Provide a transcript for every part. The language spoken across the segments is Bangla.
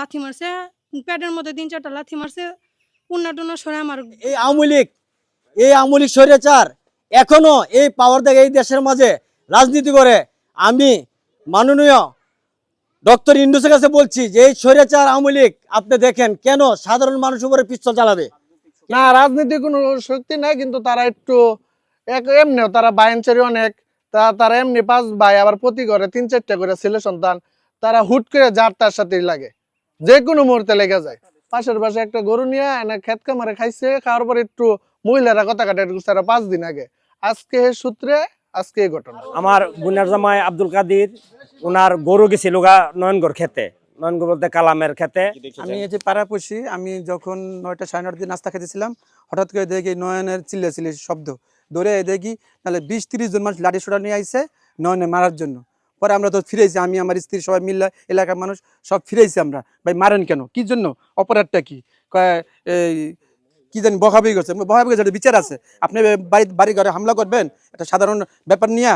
লাথি মারছে প্যাডের মধ্যে তিন চারটা লাথি মারছে উন্না টুন্না সরে আমার এই আওয়ামী লীগ এই আওয়ামী লীগ স্বৈরাচার এখনও এই পাওয়ার দেখে এই দেশের মাঝে রাজনীতি করে। আমি মাননীয় ডক্টর ইন্ডুসের কাছে বলছি যে এই স্বৈরাচার আওয়ামী লীগ আপনি দেখেন কেন সাধারণ মানুষ উপরে পিস্তল চালাবে? না রাজনীতি কোনো শক্তি নাই কিন্তু তারা একটু এক এমনিও তারা বাইনচারি অনেক তা তারা এমনি পাঁচ ভাই আবার প্রতি ঘরে তিন চারটা করে ছেলে সন্তান তারা হুট করে যার তার সাথেই লাগে। যে কোনো মুহূর্তে লেগে যায়। পাশের পাশে একটা গরু নিয়ে এনে খেত কামারে খাইছে খাওয়ার পরে একটু মহিলারা কথা কাটে তারা পাঁচ দিন আগে। আজকে সূত্রে আজকে এই ঘটনা। আমার বুনার জামাই আব্দুল কাদির ওনার গরু গেছিল গা নয়নগড় খেতে নয়নগড় বলতে কালামের খেতে আমি এই যে পাড়াপড়শি আমি যখন নয়টা সাড়ে নটার দিকে নাস্তা খেতেছিলাম হঠাৎ করে দেখি নয়নের চিল্লে চিল্লে শব্দ। দৌড়ে দেখি তাহলে বিশ তিরিশ জন মানুষ লাঠি সোটা নিয়ে আইসে নয়নে মারার জন্য। পরে আমরা তো ফিরেছি, আমি, আমার স্ত্রী সবাই মিলে এলাকার মানুষ সব ফিরেছি আমরা। ভাই, মারেন কেন? কি জন্য? অপরাধটা কি? এই, কি জানি বহাবি গেছে বহাবি একটা বিচার আছে। আপনি বাড়ি বাড়ি ঘরে হামলা করবেন, একটা সাধারণ ব্যাপার নিয়ে,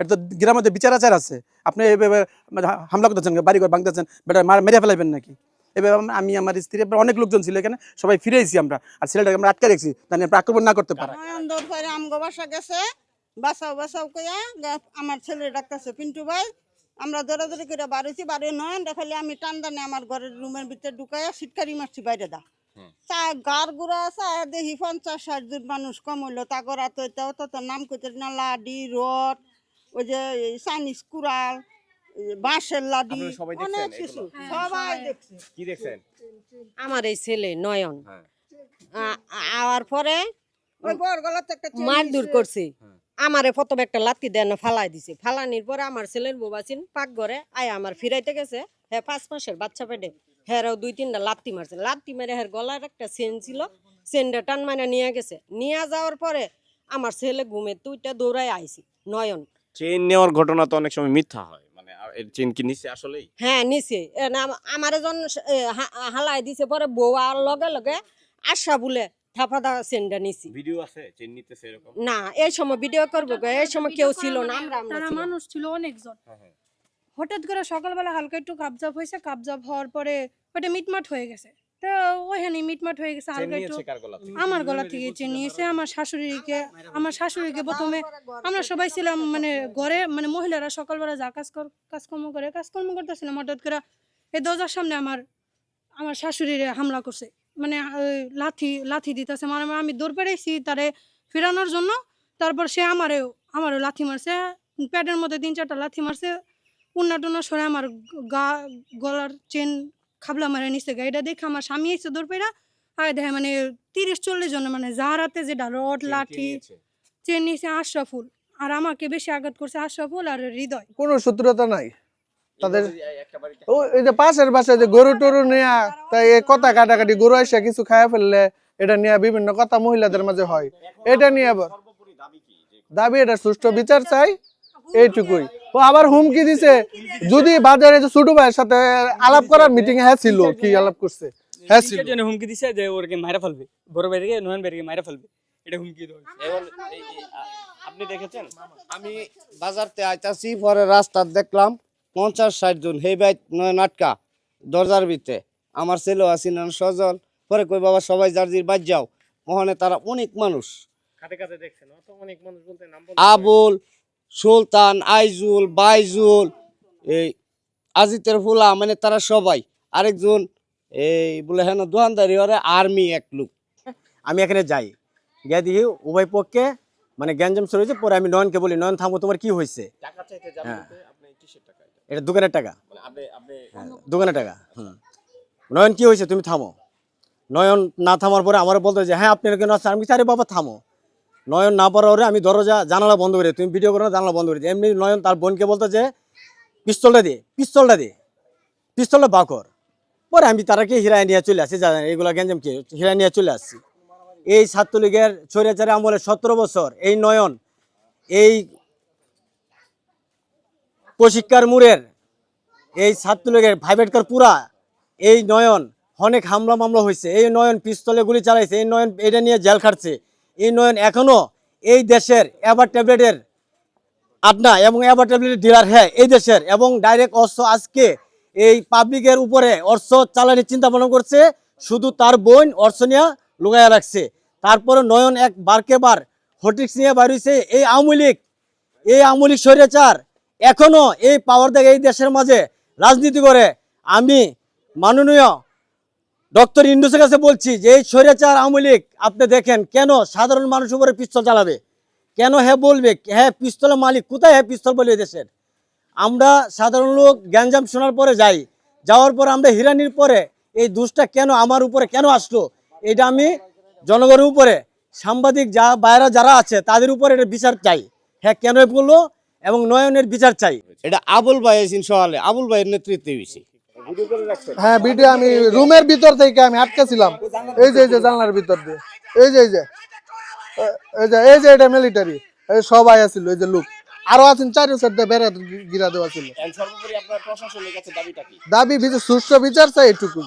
এটা তো মধ্যে বিচার আচার আছে। আপনি মানে হামলা করতেছেন বাড়ি ঘর ভাঙতেছেন, বেটা মার, মেরে ফেলাইবেন নাকি? এভাবে আমি আমার স্ত্রী অনেক লোকজন ছিল এখানে, সবাই ফিরেছি আমরা। আর ছেলেটাকে আমরা আটকে রেখেছি আপনি আক্রমণ না করতে পারে। বাসাও বাসাও কইয়া গে- আমার ছেলে ডাকতেছে পিন্টু ভাই আমরা দৌড়াদৌড়ি করে বাড়িছি বাড়ি নয় দেখালি আমি টান্দানে আমার ঘরের রুমের ভিতরে ঢুকাইয়া সিটকারি মারছি বাইরে দা তা গার গুড়া আছে দেখি পঞ্চাশ ষাট জন মানুষ কম হইল তা গড়া তো এটাও তো তার নাম কইতে না লাডি রড ওই যে চাইনিজ কুড়াল বাঁশের লাডি অনেক এগুলো? কিছু সবাই দেখছে কি দেখছেন আমার এই ছেলে নয়ন হ্যাঁ। আওয়ার পরে ওই বর গলাতে একটা চেন মারধর দিছে। করছে হ্যাঁ। আমারে প্রথম একটা লাত্তি দেন ফালাই দিছে। ফালানির পরে আমার ছেলের বোবাচিন পাক ঘরে আয় আমার ফিরাইতে গেছে। হ্যাঁ পাঁচ মাসের বাচ্চা পেটে। হ্যাঁ দুই তিনটা লাত্তি মারছে। লাত্তি মেরে হ্যাঁ গলার একটা সেন ছিল সেনটা টান মানে নিয়ে গেছে। নিয়ে যাওয়ার পরে আমার ছেলে ঘুমে তুইটা দৌড়ায় আইছি নয়ন। চেইন নেওয়ার ঘটনা তো অনেক সময় মিথ্যা হয় মানে এর কি আসলেই? হ্যাঁ আমার জন হালাই দিছে পরে বউ আর লগে লগে আশা বলে থাপাদা চেনটা নিছি। ভিডিও আছে? চেইন নিতেছে এরকম? না এই সময় ভিডিও করব গো, এই সময় কেউ ছিল না আমরা আমরা তারা মানুষ ছিল অনেকজন। হ্যাঁ, হ্যাঁ। হঠাৎ করে সকালবেলা হালকা একটু কাবজাব হয়েছে কাবজাব হওয়ার পরে ওটা মিটমাট হয়ে গেছে। তো ওইখানে মিটমাট হয়ে গেছে হালকা একটু গলা থেকে? আমার গলা থেকে চেন নিয়েছে আমার শাশুড়িকে আমার শাশুড়িকে প্রথমে আমরা সবাই ছিলাম মানে ঘরে মানে মহিলারা সকালবেলা যা কাজ কর কাজকর্ম করে কাজকর্ম করতেছিলাম হঠাৎ করে এই দরজার সামনে আমার আমার শাশুড়ির হামলা করছে। মানে লাথি লাথি দিতেছে। মানে আমি দৌড় পেরেছি তারে ফেরানোর জন্য। তারপর সে আমারে আমারও লাথি মারছে। প্যাডের মধ্যে তিন চারটা লাথি মারছে। উন্না টুন্না সরে আমার গা গলার চেন খাবলা মারে নিচে গা এটা দেখে আমার স্বামী এসে দৌড় পেরা আর দেখে মানে তিরিশ চল্লিশ জন মানে যার হাতে যেটা রড লাঠি? চেন নিয়েছে আশরাফুল আর আমাকে বেশি আঘাত করছে আশরাফুল আর হৃদয়। কোনো সূত্রতা নাই। তাদের ও এই যে পাশের বাসায় যে গরু টরু নিয়ে তাই এই কথা কাটাকাটি গরু এসে কিছু খায় ফেললে এটা নিয়ে বিভিন্ন কথা মহিলাদের মাঝে হয়। এটা নিয়ে আবার দাবি কি যে দাবি এটা সুষ্ঠু বিচার চাই এইটুকুই। ও আবার হুমকি দিছে যদি বাজারে যে ছোট ভাইয়ের সাথে আলাপ করার মিটিং হ্যাঁ ছিল কি আলাপ করছে? হ্যাঁ ছিল হুমকি দিছে যে ওরকে মারা ফেলবে বড় ভাইকে নয়ন ভাইকে মারা ফেলবে এটা হুমকি আপনি দেখেছেন? আমি বাজারতে আইতাছি পরে রাস্তা দেখলাম পঞ্চাশ ষাট জন। হেই বাই নয় নাটকা দরজার ভিতরে। আমার ছেলেও আছি না সজল। পরে কই বাবা সবাই যার জির বাদ যাও। ওখানে তারা অনেক মানুষ। আবুল সুলতান আইজুল বাইজুল এই আজিতের ফুলা মানে তারা সবাই। আরেকজন এই বলে হ্যাঁ দোকানদারি ওরে আর্মি এক লোক। আমি এখানে যাই। গিয়ে দেখি উভয় পক্ষে মানে গ্যাঞ্জাম শুরু হয়েছে পরে আমি নয়নকে বলি নয়ন থামো তোমার কি হয়েছে? এটা? দোকানের টাকা। মানে হ্যাঁ, দোকানের টাকা হুম। নয়ন কি হয়েছে? তুমি থামো। নয়ন না থামার পরে আমার বলতো যে হ্যাঁ আপনি কেন আসছেন আমি আরে বাবা থামো। নয়ন না পারার পরে আমি দরজা জানালা বন্ধ করে। তুমি ভিডিও করো না জানালা বন্ধ করে দিই। এমনি নয়ন তার বোনকে বলতো যে পিস্তলটা দে পিস্তলটা দে পিস্তলটা বাকর পরে আমি তারাকে হিরায় নিয়ে চলে আসছি জানেন এইগুলা গ্যাঞ্জাম কি? হিরায় নিয়ে চলে আসছি এই ছাত্রলীগের ছড়িয়াচারে আমলে সতেরো বছর এই নয়ন এই প্রশিক্ষার মুরের এই ছাত্রলীগের ভাইবেটকার পুরা এই নয়ন, অনেক হামলা মামলা হয়েছে। এই নয়ন পিস্তলে গুলি চালাইছে, এই নয়ন এটা নিয়ে জেল খাটছে। এই নয়ন এখনও এই দেশের এবার ট্যাবলেটের আড্ডা এবং এবার ট্যাবলেটের ডিলার হ্যাঁ এই দেশের এবং ডাইরেক্ট অস্ত্র আজকে এই পাবলিকের উপরে অর্থ চালানোর চিন্তা ভাবনা করছে। শুধু তার বোন অর্থ নিয়ে লুগাইয়া রাখছে। তারপরে নয়ন এক বারকে বার হটিক্স নিয়ে বাড়িছে এই আওয়ামী লীগ, এই আওয়ামী লীগ স্বৈরাচার এখনও এই পাওয়ার দেখে এই দেশের মাঝে রাজনীতি করে। আমি মাননীয় ডক্টর ইন্ডুসের কাছে বলছি যে এই স্বৈরাচার আওয়ামী লীগ, আপনি দেখেন কেন সাধারণ মানুষের উপরে পিস্তল চালাবে? কেন হ্যাঁ বলবে হ্যাঁ পিস্তলের মালিক, কোথায় হ্যাঁ পিস্তল বলে এই দেশের? আমরা সাধারণ লোক গ্যাঞ্জাম শোনার পরে যাই, যাওয়ার পরে আমরা হিরানির পরে এই দুষ্টা কেন আমার উপরে কেন আসলো? এটা আমি জনগণের উপরে, সাংবাদিক যা, বাইরা যারা আছে, তাদের উপরে এটা বিচার চাই। হ্যাঁ কেন বলল? এবং নয়নের বিচার চাই। এটা আবুল ভাই আছেন সকালে। আবুল ভাইয়ের নেতৃত্বে হয়েছে হ্যাঁ ভিডিও আমি রুমের ভিতর থেকে আমি আটকে ছিলাম এই যে এই যে জানলার ভিতর দিয়ে। এই যে এই যে। এই যে এই যে এটা মিলিটারি এই সবাই আছিল এই যে লোক। আরও আছেন চারি সাইড দিয়ে বেড়া গিরা দেওয়া ছিল। দাবি বিচার সুষ্ঠু বিচার চাই এটুকুই।